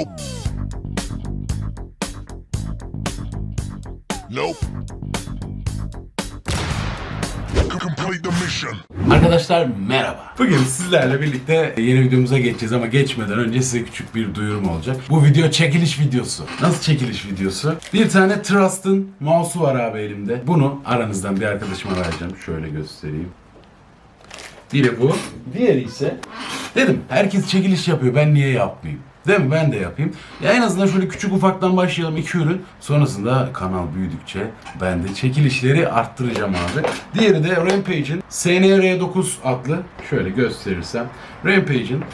Nope. Nope. Complete the mission. Arkadaşlar merhaba. Bugün sizlerle birlikte yeni videomuza geçeceğiz ama geçmeden önce size küçük bir duyurum olacak. Bu video çekiliş videosu. Nasıl çekiliş videosu? Bir tane Trust'ın mouse'u var abi elimde. Bunu aranızdan bir arkadaşıma vereceğim. Şöyle göstereyim. Biri bu. Diğeri ise dedim herkes çekiliş yapıyor ben niye yapmayayım? Değil mi? Ben de yapayım. Ya en azından şöyle küçük ufaktan başlayalım iki ürün. Sonrasında kanal büyüdükçe ben de çekilişleri arttıracağım abi. Diğeri de Rampage'in SNR9 adlı. Şöyle gösterirsem. Rampage'in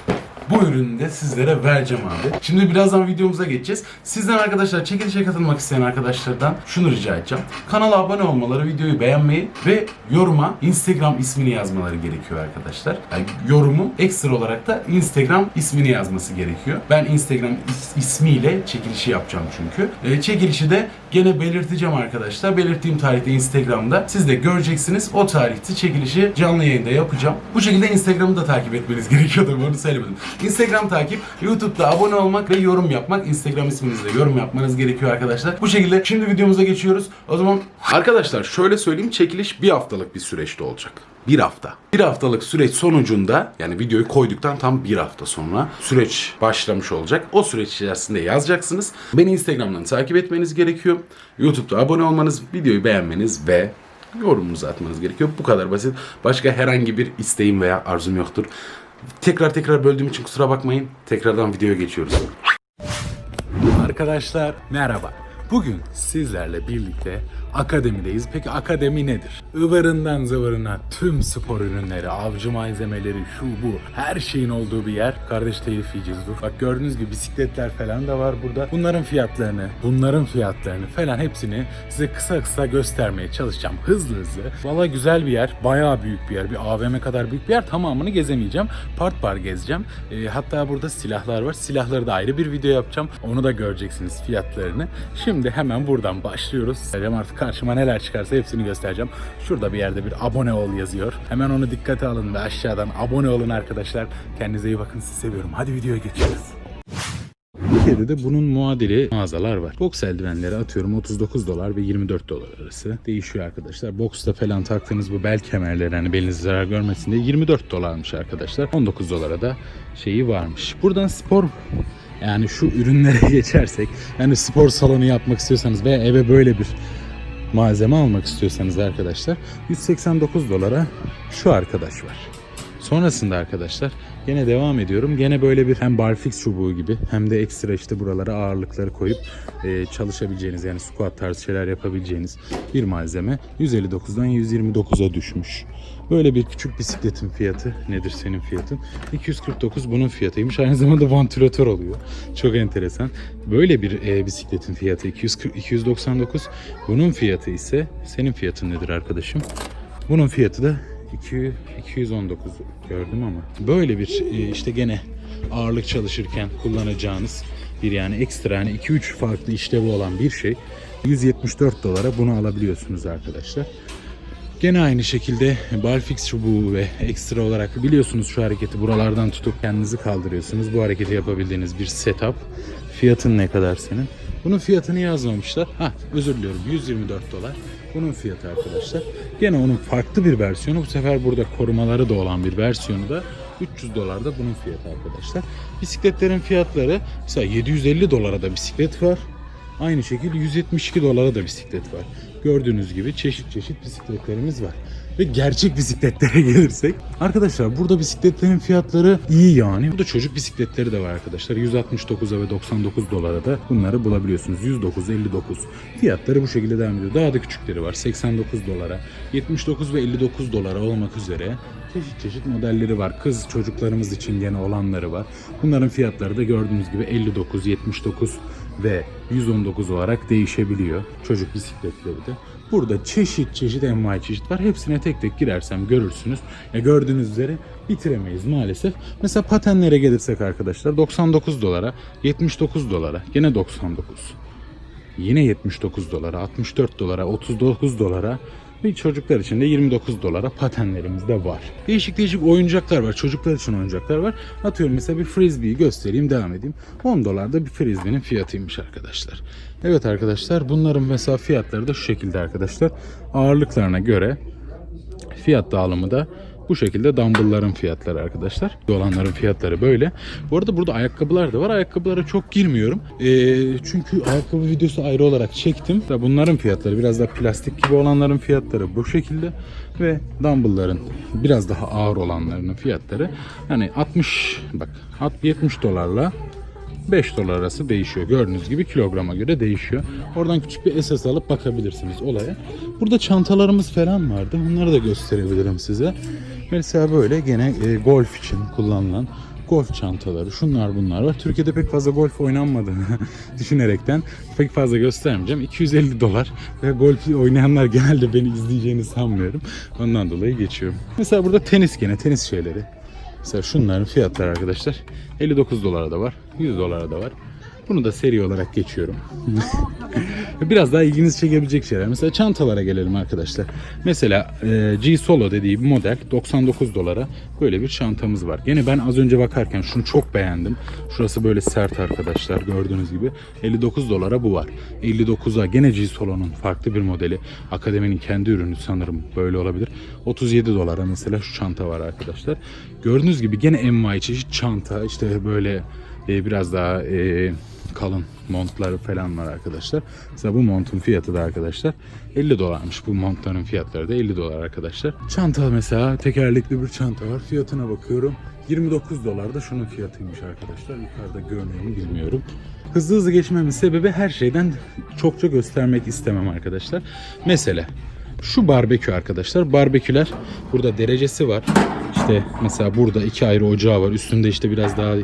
bu ürünü de sizlere vereceğim abi. Şimdi birazdan videomuza geçeceğiz. Sizden arkadaşlar çekilişe katılmak isteyen arkadaşlardan şunu rica edeceğim. Kanala abone olmaları, videoyu beğenmeyi ve yoruma Instagram ismini yazmaları gerekiyor arkadaşlar. Yani yorumu ekstra olarak da Instagram ismini yazması gerekiyor. Ben Instagram is- ismiyle çekilişi yapacağım çünkü. E, çekilişi de gene belirteceğim arkadaşlar. Belirttiğim tarihte Instagram'da siz de göreceksiniz. O tarihte çekilişi canlı yayında yapacağım. Bu şekilde Instagram'ı da takip etmeniz gerekiyordu. Bunu söylemedim. Instagram takip, YouTube'da abone olmak ve yorum yapmak. Instagram isminizle yorum yapmanız gerekiyor arkadaşlar. Bu şekilde şimdi videomuza geçiyoruz. O zaman arkadaşlar şöyle söyleyeyim çekiliş bir haftalık bir süreçte olacak. Bir hafta. Bir haftalık süreç sonucunda yani videoyu koyduktan tam bir hafta sonra süreç başlamış olacak. O süreç içerisinde yazacaksınız. Beni Instagram'dan takip etmeniz gerekiyor. YouTube'da abone olmanız, videoyu beğenmeniz ve yorumunuzu atmanız gerekiyor. Bu kadar basit. Başka herhangi bir isteğim veya arzum yoktur. Tekrar tekrar böldüğüm için kusura bakmayın. Tekrardan videoya geçiyoruz. Arkadaşlar merhaba. Bugün sizlerle birlikte akademideyiz. Peki akademi nedir? Ivırından zıvırına tüm spor ürünleri, avcı malzemeleri, şu bu her şeyin olduğu bir yer. Kardeş telif yiyeceğiz dur. Bak gördüğünüz gibi bisikletler falan da var burada. Bunların fiyatlarını, bunların fiyatlarını falan hepsini size kısa kısa göstermeye çalışacağım. Hızlı hızlı. Valla güzel bir yer. Bayağı büyük bir yer. Bir AVM kadar büyük bir yer. Tamamını gezemeyeceğim. Part par gezeceğim. Ee, hatta burada silahlar var. Silahları da ayrı bir video yapacağım. Onu da göreceksiniz fiyatlarını. Şimdi hemen buradan başlıyoruz. Artık karşıma neler çıkarsa hepsini göstereceğim. Şurada bir yerde bir abone ol yazıyor. Hemen onu dikkate alın ve aşağıdan abone olun arkadaşlar. Kendinize iyi bakın. Sizi seviyorum. Hadi videoya geçiyoruz. Türkiye'de de bunun muadili mağazalar var. Boks eldivenleri atıyorum 39 dolar ve 24 dolar arası. Değişiyor arkadaşlar. Boksta falan taktığınız bu bel kemerleri hani beliniz zarar görmesin diye 24 dolarmış arkadaşlar. 19 dolara da şeyi varmış. Buradan spor yani şu ürünlere geçersek yani spor salonu yapmak istiyorsanız veya eve böyle bir malzeme almak istiyorsanız arkadaşlar 189 dolara şu arkadaş var. Sonrasında arkadaşlar gene devam ediyorum. Gene böyle bir hem barfix çubuğu gibi hem de ekstra işte buralara ağırlıkları koyup e, çalışabileceğiniz yani squat tarzı şeyler yapabileceğiniz bir malzeme 159'dan 129'a düşmüş. Böyle bir küçük bisikletin fiyatı nedir senin fiyatın? 249 bunun fiyatıymış. Aynı zamanda vantilatör oluyor. Çok enteresan. Böyle bir e, bisikletin fiyatı 240, 299. Bunun fiyatı ise senin fiyatın nedir arkadaşım? Bunun fiyatı da 200, 219 gördüm ama böyle bir e, işte gene ağırlık çalışırken kullanacağınız bir yani ekstra yani 2-3 farklı işlevi olan bir şey 174 dolara bunu alabiliyorsunuz arkadaşlar. Gene aynı şekilde barfix çubuğu ve ekstra olarak biliyorsunuz şu hareketi buralardan tutup kendinizi kaldırıyorsunuz. Bu hareketi yapabildiğiniz bir setup. Fiyatın ne kadar senin? Bunun fiyatını yazmamışlar. Ha özür diliyorum 124 dolar. Bunun fiyatı arkadaşlar. Gene onun farklı bir versiyonu. Bu sefer burada korumaları da olan bir versiyonu da 300 dolar da bunun fiyatı arkadaşlar. Bisikletlerin fiyatları mesela 750 dolara da bisiklet var. Aynı şekilde 172 dolara da bisiklet var. Gördüğünüz gibi çeşit çeşit bisikletlerimiz var. Ve gerçek bisikletlere gelirsek arkadaşlar burada bisikletlerin fiyatları iyi yani. Burada çocuk bisikletleri de var arkadaşlar. 169'a ve 99 dolara da bunları bulabiliyorsunuz. 109, 59. Fiyatları bu şekilde devam ediyor. Daha da küçükleri var. 89 dolara, 79 ve 59 dolara olmak üzere çeşit çeşit modelleri var. Kız çocuklarımız için gene olanları var. Bunların fiyatları da gördüğünüz gibi 59, 79 ve 119 olarak değişebiliyor. Çocuk bisikletleri de. Burada çeşit çeşit envai çeşit var. Hepsine tek tek girersem görürsünüz. Ya gördüğünüz üzere bitiremeyiz maalesef. Mesela patenlere gelirsek arkadaşlar 99 dolara, 79 dolara, gene 99. Yine 79 dolara, 64 dolara, 39 dolara Ve çocuklar için de 29 dolara patenlerimiz de var. Değişik değişik oyuncaklar var. Çocuklar için oyuncaklar var. Atıyorum mesela bir frisbee'yi göstereyim devam edeyim. 10 dolar da bir frisbee'nin fiyatıymış arkadaşlar. Evet arkadaşlar bunların mesela fiyatları da şu şekilde arkadaşlar. Ağırlıklarına göre fiyat dağılımı da bu şekilde dumbbell'ların fiyatları arkadaşlar. Olanların fiyatları böyle. Bu arada burada ayakkabılar da var. Ayakkabılara çok girmiyorum. Ee, çünkü ayakkabı videosu ayrı olarak çektim. Da bunların fiyatları biraz da plastik gibi olanların fiyatları bu şekilde ve dumbbell'ların biraz daha ağır olanlarının fiyatları yani 60 bak 70 dolarla 5 dolar arası değişiyor. Gördüğünüz gibi kilograma göre değişiyor. Oradan küçük bir esas alıp bakabilirsiniz olaya. Burada çantalarımız falan vardı. Onları da gösterebilirim size. Mesela böyle gene e, golf için kullanılan golf çantaları, şunlar bunlar var. Türkiye'de pek fazla golf oynanmadığını düşünerekten pek fazla göstermeyeceğim. 250 dolar ve golf oynayanlar genelde beni izleyeceğini sanmıyorum. Ondan dolayı geçiyorum. Mesela burada tenis gene, tenis şeyleri. Mesela şunların fiyatları arkadaşlar 59 dolara da var, 100 dolara da var. Bunu da seri olarak geçiyorum. Biraz daha ilginizi çekebilecek şeyler. Mesela çantalara gelelim arkadaşlar. Mesela e, G Solo dediği bir model 99 dolara böyle bir çantamız var. Yine ben az önce bakarken şunu çok beğendim. Şurası böyle sert arkadaşlar gördüğünüz gibi. 59 dolara bu var. 59'a gene G Solo'nun farklı bir modeli. Akademinin kendi ürünü sanırım böyle olabilir. 37 dolara mesela şu çanta var arkadaşlar. Gördüğünüz gibi gene NY çeşit çanta işte böyle e, biraz daha e, kalın montları falan var arkadaşlar. Mesela bu montun fiyatı da arkadaşlar 50 dolarmış. Bu montların fiyatları da 50 dolar arkadaşlar. Çanta mesela tekerlekli bir çanta var. Fiyatına bakıyorum. 29 dolar da şunun fiyatıymış arkadaşlar. Yukarıda görünüyor mu bilmiyorum. Hızlı hızlı geçmemin sebebi her şeyden çokça göstermek istemem arkadaşlar. Mesela şu barbekü arkadaşlar. Barbeküler burada derecesi var. İşte mesela burada iki ayrı ocağı var. Üstünde işte biraz daha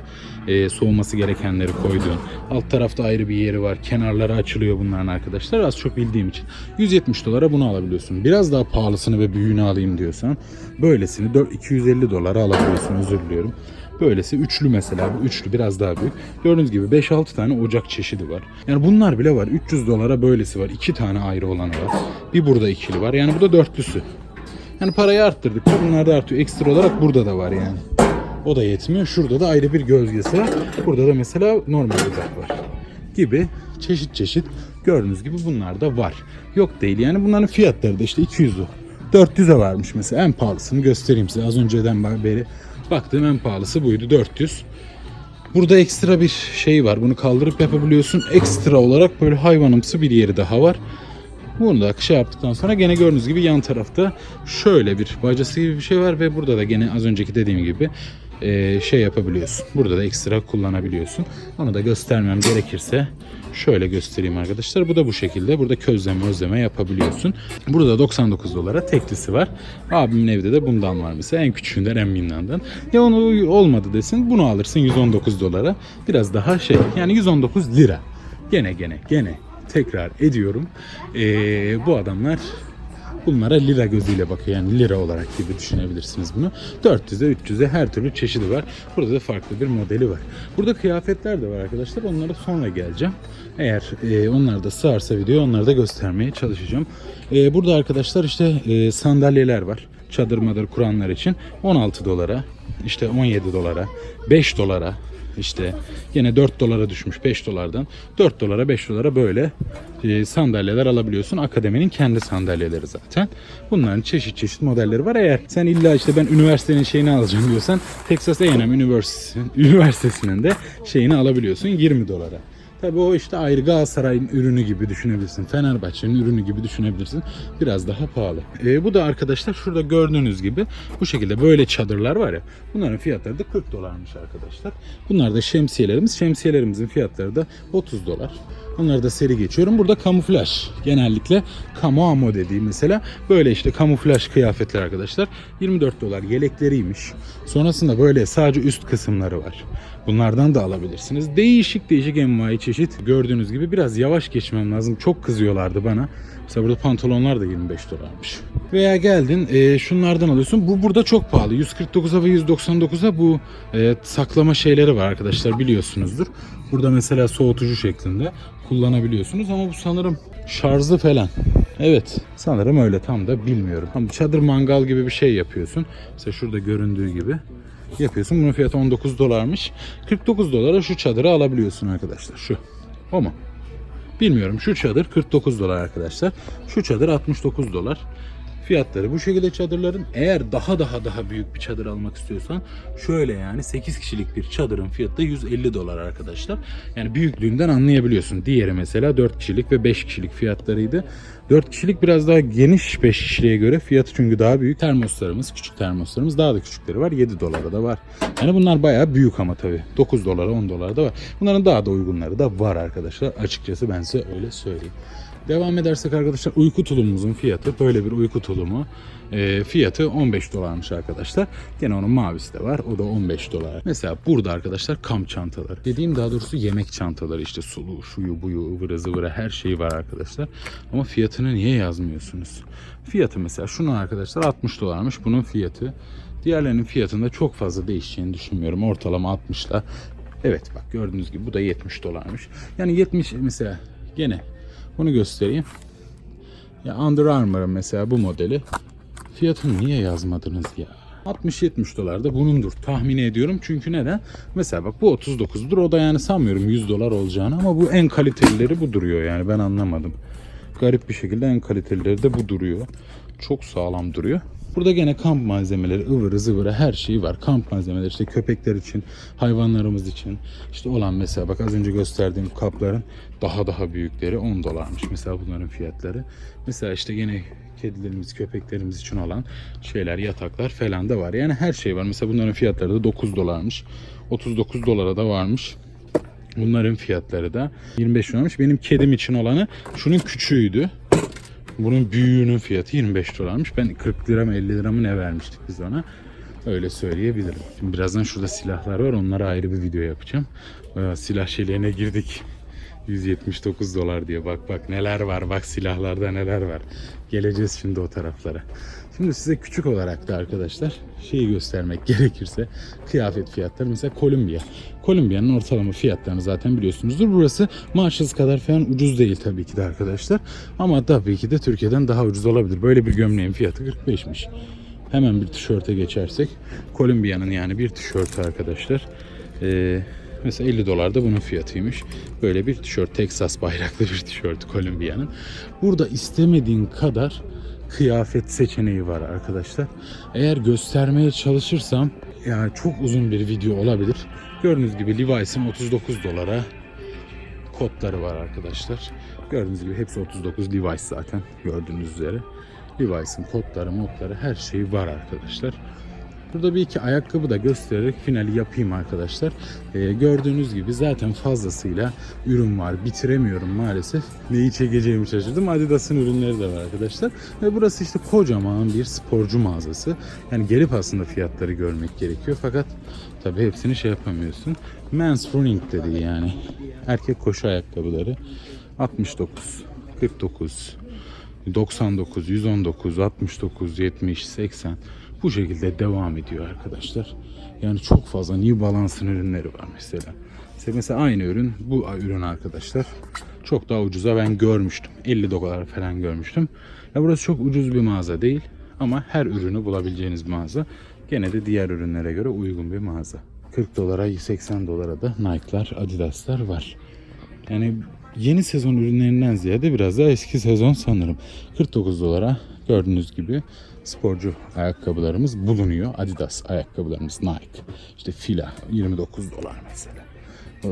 e, soğuması gerekenleri koyduğun. Alt tarafta ayrı bir yeri var. Kenarları açılıyor bunların arkadaşlar. Az çok bildiğim için. 170 dolara bunu alabiliyorsun. Biraz daha pahalısını ve büyüğünü alayım diyorsan böylesini 4 250 dolara alabiliyorsun. Özür diliyorum. Böylesi üçlü mesela. Bu üçlü biraz daha büyük. Gördüğünüz gibi 5-6 tane ocak çeşidi var. Yani bunlar bile var. 300 dolara böylesi var. 2 tane ayrı olanı var. Bir burada ikili var. Yani bu da dörtlüsü. Yani parayı arttırdıkça bunlar da artıyor. Ekstra olarak burada da var yani. O da yetmiyor. Şurada da ayrı bir gölgesi var. Burada da mesela normal ocak var. Gibi çeşit çeşit gördüğünüz gibi bunlar da var. Yok değil yani bunların fiyatları da işte 200'ü. 400'e varmış mesela en pahalısını göstereyim size. Az önceden beri baktığım en pahalısı buydu 400. Burada ekstra bir şey var. Bunu kaldırıp yapabiliyorsun. Ekstra olarak böyle hayvanımsı bir yeri daha var. Bunu da şey yaptıktan sonra gene gördüğünüz gibi yan tarafta şöyle bir bacası gibi bir şey var ve burada da gene az önceki dediğim gibi e, şey yapabiliyorsun. Burada da ekstra kullanabiliyorsun. Onu da göstermem gerekirse şöyle göstereyim arkadaşlar. Bu da bu şekilde. Burada közleme özleme yapabiliyorsun. Burada 99 dolara teklisi var. Abimin evde de bundan var mesela. En küçüğünden en minnandan. Ya onu olmadı desin. Bunu alırsın 119 dolara. Biraz daha şey yani 119 lira. Gene gene gene tekrar ediyorum. Ee, bu adamlar bunlara lira gözüyle bakıyor. Yani lira olarak gibi düşünebilirsiniz bunu. 400'e 300'e her türlü çeşidi var. Burada da farklı bir modeli var. Burada kıyafetler de var arkadaşlar. Onlara sonra geleceğim. Eğer e, onlar da sığarsa video onları da göstermeye çalışacağım. E, burada arkadaşlar işte e, sandalyeler var. Çadır madır kuranlar için 16 dolara, işte 17 dolara, 5 dolara, işte yine 4 dolara düşmüş 5 dolardan 4 dolara 5 dolara böyle e, sandalyeler alabiliyorsun. Akademinin kendi sandalyeleri zaten. Bunların çeşit çeşit modelleri var. Eğer sen illa işte ben üniversitenin şeyini alacağım diyorsan Texas A&M Üniversitesi, Üniversitesi'nin de şeyini alabiliyorsun 20 dolara. Tabii o işte ayrı Galatasaray'ın ürünü gibi düşünebilirsin. Fenerbahçe'nin ürünü gibi düşünebilirsin. Biraz daha pahalı. E, bu da arkadaşlar şurada gördüğünüz gibi bu şekilde böyle çadırlar var ya. Bunların fiyatları da 40 dolarmış arkadaşlar. Bunlar da şemsiyelerimiz. Şemsiyelerimizin fiyatları da 30 dolar. Onları da seri geçiyorum. Burada kamuflaj. Genellikle kamuamo dediği mesela böyle işte kamuflaj kıyafetler arkadaşlar. 24 dolar yelekleriymiş. Sonrasında böyle sadece üst kısımları var. Bunlardan da alabilirsiniz. Değişik değişik envai çeşit. Gördüğünüz gibi biraz yavaş geçmem lazım. Çok kızıyorlardı bana. Mesela burada pantolonlar da 25 dolarmış. Veya geldin e, şunlardan alıyorsun. Bu burada çok pahalı. 149'a ve 199'a bu e, saklama şeyleri var arkadaşlar biliyorsunuzdur. Burada mesela soğutucu şeklinde kullanabiliyorsunuz ama bu sanırım şarjlı falan. Evet sanırım öyle tam da bilmiyorum. Ama çadır mangal gibi bir şey yapıyorsun. Mesela şurada göründüğü gibi yapıyorsun. Bunun fiyatı 19 dolarmış. 49 dolara şu çadırı alabiliyorsun arkadaşlar. Şu. O mu? Bilmiyorum. Şu çadır 49 dolar arkadaşlar. Şu çadır 69 dolar. Fiyatları bu şekilde çadırların. Eğer daha daha daha büyük bir çadır almak istiyorsan şöyle yani 8 kişilik bir çadırın fiyatı da 150 dolar arkadaşlar. Yani büyüklüğünden anlayabiliyorsun. Diğeri mesela 4 kişilik ve 5 kişilik fiyatlarıydı. 4 kişilik biraz daha geniş 5 kişiliğe göre fiyatı çünkü daha büyük. Termoslarımız, küçük termoslarımız daha da küçükleri var. 7 dolara da var. Yani bunlar bayağı büyük ama tabii. 9 dolara 10 dolara da var. Bunların daha da uygunları da var arkadaşlar. Açıkçası ben size öyle söyleyeyim. Devam edersek arkadaşlar uyku tulumumuzun fiyatı böyle bir uyku tulumu e, fiyatı 15 dolarmış arkadaşlar. Gene onun mavisi de var. O da 15 dolar. Mesela burada arkadaşlar kamp çantaları. Dediğim daha doğrusu yemek çantaları işte sulu, şuyu, buyu, ıvıra zıvıra her şeyi var arkadaşlar. Ama fiyatını niye yazmıyorsunuz? Fiyatı mesela şunun arkadaşlar 60 dolarmış bunun fiyatı. Diğerlerinin fiyatında çok fazla değişeceğini düşünmüyorum. Ortalama 60'la. Evet bak gördüğünüz gibi bu da 70 dolarmış. Yani 70 mesela gene bunu göstereyim. Ya Under Armour'ın mesela bu modeli fiyatını niye yazmadınız ya? 60-70 dolar da bunundur tahmin ediyorum. Çünkü neden? Mesela bak bu 39'dur. O da yani sanmıyorum 100 dolar olacağını ama bu en kalitelileri bu duruyor yani ben anlamadım. Garip bir şekilde en kalitelileri de bu duruyor. Çok sağlam duruyor. Burada gene kamp malzemeleri, ıvırı zıvırı her şeyi var. Kamp malzemeleri işte köpekler için, hayvanlarımız için. işte olan mesela bak az önce gösterdiğim kapların daha daha büyükleri 10 dolarmış. Mesela bunların fiyatları. Mesela işte gene kedilerimiz, köpeklerimiz için olan şeyler, yataklar falan da var. Yani her şey var. Mesela bunların fiyatları da 9 dolarmış. 39 dolara da varmış. Bunların fiyatları da 25 dolarmış. Benim kedim için olanı şunun küçüğüydü. Bunun büyüğünün fiyatı 25 dolarmış. Ben 40 lira mı 50 lira mı ne vermiştik biz ona. Öyle söyleyebilirim. Şimdi birazdan şurada silahlar var. Onlara ayrı bir video yapacağım. Bayağı silah şeylerine girdik. 179 dolar diye bak bak neler var bak silahlarda neler var. Geleceğiz şimdi o taraflara. Şimdi size küçük olarak da arkadaşlar şeyi göstermek gerekirse kıyafet fiyatları mesela Kolombiya. Kolombiya'nın ortalama fiyatlarını zaten biliyorsunuzdur. Burası Marshalls kadar falan ucuz değil tabii ki de arkadaşlar. Ama tabii ki de Türkiye'den daha ucuz olabilir. Böyle bir gömleğin fiyatı 45'miş. Hemen bir tişörte geçersek Kolombiya'nın yani bir tişörtü arkadaşlar. Ee, mesela 50 dolar da bunun fiyatıymış. Böyle bir tişört Texas bayraklı bir tişört Kolombiya'nın. Burada istemediğin kadar kıyafet seçeneği var arkadaşlar. Eğer göstermeye çalışırsam yani çok uzun bir video olabilir. Gördüğünüz gibi Levi's'in 39 dolara kotları var arkadaşlar. Gördüğünüz gibi hepsi 39 Levi's zaten gördüğünüz üzere. Levi's'in kotları, modları her şeyi var arkadaşlar. Burada bir iki ayakkabı da göstererek finali yapayım arkadaşlar. Ee, gördüğünüz gibi zaten fazlasıyla ürün var. Bitiremiyorum maalesef. Neyi çekeceğimi şaşırdım. Adidas'ın ürünleri de var arkadaşlar. Ve burası işte kocaman bir sporcu mağazası. Yani gelip aslında fiyatları görmek gerekiyor. Fakat tabii hepsini şey yapamıyorsun. Men's running dedi yani. Erkek koşu ayakkabıları. 69, 49, 99, 119, 69, 70, 80 bu şekilde devam ediyor arkadaşlar. Yani çok fazla New Balance'ın ürünleri var mesela. Mesela aynı ürün bu ürün arkadaşlar. Çok daha ucuza ben görmüştüm. 50 dolar falan görmüştüm. Ya burası çok ucuz bir mağaza değil ama her ürünü bulabileceğiniz mağaza. Gene de diğer ürünlere göre uygun bir mağaza. 40 dolara 80 dolara da Nike'lar, Adidas'lar var. Yani yeni sezon ürünlerinden ziyade biraz daha eski sezon sanırım. 49 dolara gördüğünüz gibi sporcu ayakkabılarımız bulunuyor. Adidas ayakkabılarımız Nike. İşte fila 29 dolar mesela.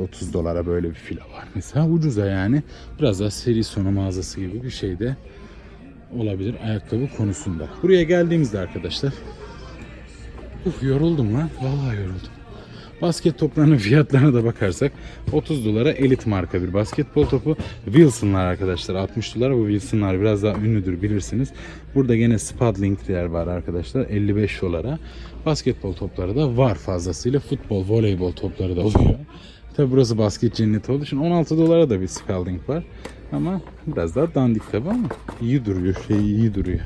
30 dolara böyle bir fila var mesela. Ucuza yani biraz daha seri sonu mağazası gibi bir şey de olabilir ayakkabı konusunda. Buraya geldiğimizde arkadaşlar Uf yoruldum lan. Vallahi yoruldum. Basket toplarının fiyatlarına da bakarsak 30 dolara elit marka bir basketbol topu. Wilson'lar arkadaşlar 60 dolar. Bu Wilson'lar biraz daha ünlüdür bilirsiniz. Burada gene Spadlink'ler var arkadaşlar 55 dolara. Basketbol topları da var fazlasıyla. Futbol, voleybol topları da oluyor. Tabi burası basket cenneti olduğu için 16 dolara da bir Spalding var. Ama biraz daha dandik tabi ama iyi duruyor. Şey iyi duruyor.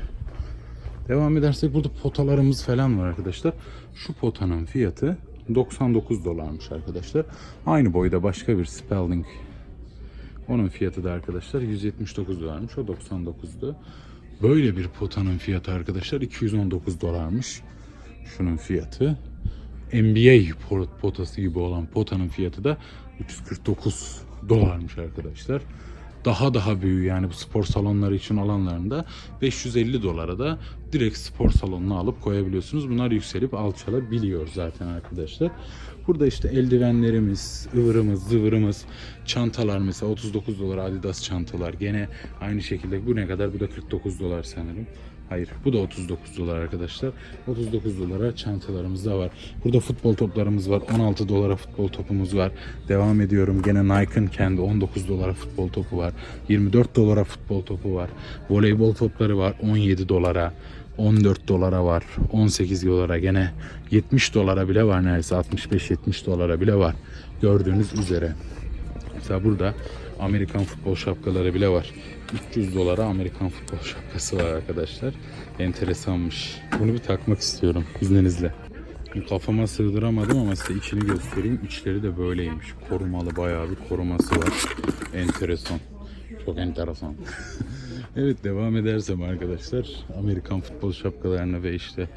Devam edersek burada potalarımız falan var arkadaşlar. Şu potanın fiyatı 99 dolarmış arkadaşlar. Aynı boyda başka bir Spalding Onun fiyatı da arkadaşlar 179 dolarmış. O 99'du. Böyle bir potanın fiyatı arkadaşlar 219 dolarmış. Şunun fiyatı. NBA pot- potası gibi olan potanın fiyatı da 349 dolarmış arkadaşlar. Daha daha büyüğü yani bu spor salonları için alanlarında 550 dolara da direkt spor salonuna alıp koyabiliyorsunuz. Bunlar yükselip alçalabiliyor zaten arkadaşlar. Burada işte eldivenlerimiz, ıvırımız, zıvırımız, çantalar mesela 39 dolar Adidas çantalar. Gene aynı şekilde bu ne kadar? Bu da 49 dolar sanırım. Hayır bu da 39 dolar arkadaşlar. 39 dolara çantalarımız da var. Burada futbol toplarımız var. 16 dolara futbol topumuz var. Devam ediyorum. Gene Nike'ın kendi 19 dolara futbol topu var. 24 dolara futbol topu var. Voleybol topları var 17 dolara. 14 dolara var. 18 dolara gene 70 dolara bile var neredeyse 65-70 dolara bile var. Gördüğünüz üzere. Mesela burada Amerikan futbol şapkaları bile var. 300 dolara Amerikan futbol şapkası var arkadaşlar. Enteresanmış. Bunu bir takmak istiyorum izninizle. Kafama sığdıramadım ama size içini göstereyim. İçleri de böyleymiş. Korumalı bayağı bir koruması var. Enteresan. Çok enteresan. evet devam edersem arkadaşlar Amerikan futbol şapkalarına ve işte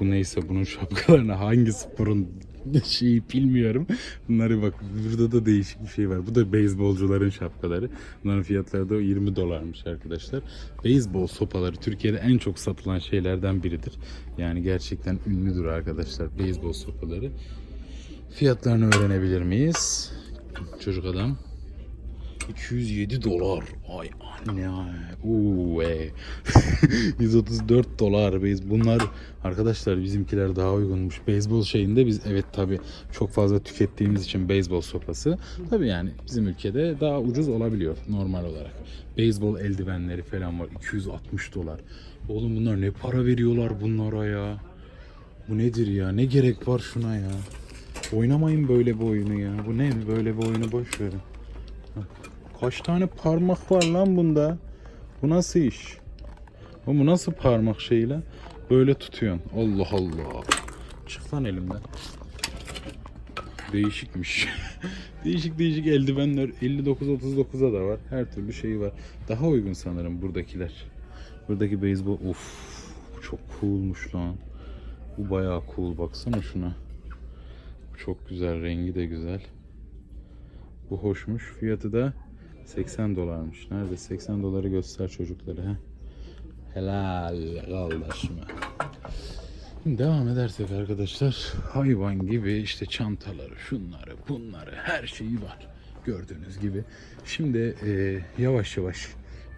bu neyse bunun şapkalarına hangi sporun şeyi bilmiyorum. Bunları bak burada da değişik bir şey var. Bu da beyzbolcuların şapkaları. Bunların fiyatları da 20 dolarmış arkadaşlar. Beyzbol sopaları Türkiye'de en çok satılan şeylerden biridir. Yani gerçekten ünlüdür arkadaşlar beyzbol sopaları. Fiyatlarını öğrenebilir miyiz? Çocuk adam 207 dolar. Ay anne. Uuu. e. 134 dolar. Beyz bunlar arkadaşlar bizimkiler daha uygunmuş. Beyzbol şeyinde biz evet tabi çok fazla tükettiğimiz için beyzbol sopası. Tabi yani bizim ülkede daha ucuz olabiliyor normal olarak. Beyzbol eldivenleri falan var. 260 dolar. Oğlum bunlar ne para veriyorlar bunlara ya. Bu nedir ya? Ne gerek var şuna ya? Oynamayın böyle bir oyunu ya. Bu ne böyle bir oyunu boş verin. Kaç tane parmak var lan bunda? Bu nasıl iş? Bu nasıl parmak şeyle? Böyle tutuyorsun. Allah Allah. Çık lan elimden. Değişikmiş. değişik değişik eldivenler 59-39'a da var. Her türlü şeyi var. Daha uygun sanırım buradakiler. Buradaki beyzbol of çok coolmuş lan. Bu bayağı cool baksana şuna. Çok güzel rengi de güzel. Bu hoşmuş. Fiyatı da 80 dolarmış. Nerede? 80 doları göster çocuklara. He? Helal kardeşime. Devam edersek arkadaşlar hayvan gibi işte çantaları, şunları, bunları her şeyi var. Gördüğünüz gibi. Şimdi e, yavaş yavaş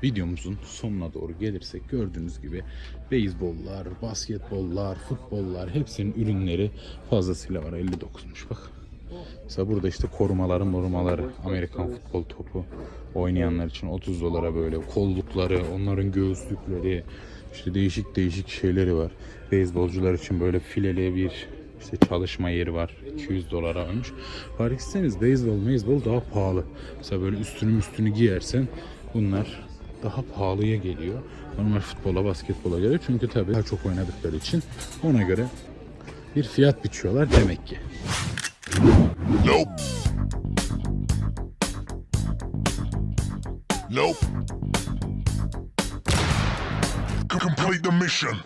videomuzun sonuna doğru gelirsek gördüğünüz gibi beyzbollar, basketbollar, futbollar hepsinin ürünleri fazlasıyla var. 59'muş bak. Mesela burada işte korumaları morumaları Amerikan futbol topu oynayanlar için 30 dolara böyle kollukları onların göğüslükleri işte değişik değişik şeyleri var. Beyzbolcular için böyle fileli bir işte çalışma yeri var. 200 dolara almış. Fark etseniz beyzbol meyzbol daha pahalı. Mesela böyle üstünü üstünü giyersen bunlar daha pahalıya geliyor. Normal futbola basketbola göre. Çünkü tabii daha çok oynadıkları için ona göre bir fiyat biçiyorlar demek ki. Nope. Nope. C- Complete the mission.